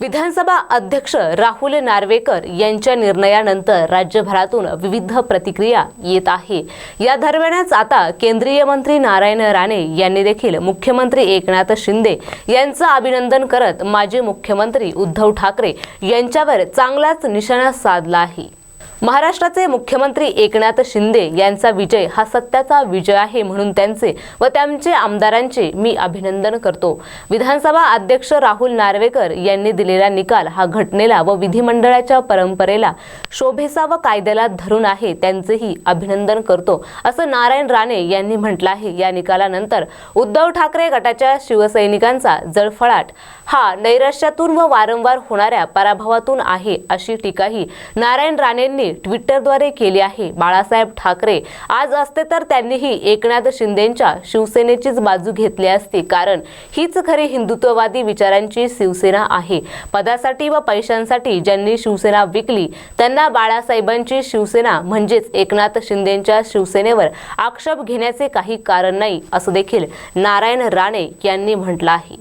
विधानसभा अध्यक्ष राहुल नार्वेकर यांच्या निर्णयानंतर राज्यभरातून विविध प्रतिक्रिया येत आहे. या दरम्यानच आता केंद्रीय मंत्री नारायण राणे यांनी देखील मुख्यमंत्री एकनाथ शिंदे यांचं अभिनंदन करत माजी मुख्यमंत्री उद्धव ठाकरे यांच्यावर चांगलाच निशाणा साधला आहे. महाराष्ट्राचे मुख्यमंत्री एकनाथ शिंदे यांचा विजय हा सत्याचा विजय आहे म्हणून त्यांचे व त्यांचे आमदारांचे मी अभिनंदन करतो. विधानसभा अध्यक्ष राहुल नार्वेकर यांनी दिलेला निकाल हा घटनेला व विधिमंडळाच्या परंपरेला शोभेचा व कायद्याला धरून आहे त्यांचेही अभिनंदन करतो असं नारायण राणे यांनी म्हटलं आहे. या निकालानंतर उद्धव ठाकरे गटाच्या शिवसैनिकांचा जळफळाट हा नैराश्यातून व वारंवार होणाऱ्या पराभवातून आहे अशी टीकाही नारायण राणेंनी ट्विटरद्वारे केली आहे. बाळासाहेब ठाकरे आज असते तर त्यांनीही एकनाथ शिंदेंच्या शिवसेनेचीच बाजू घेतली असती. कारण हीच खरी हिंदुत्ववादी विचारांची शिवसेना आहे. पदासाठी व पैशांसाठी ज्यांनी शिवसेना विकली त्यांना बाळासाहेबांची शिवसेना म्हणजेच एकनाथ शिंदेंच्या शिवसेनेवर आक्षेप घेण्याचे काही कारण नाही असं देखील नारायण राणे यांनी म्हटलं आहे.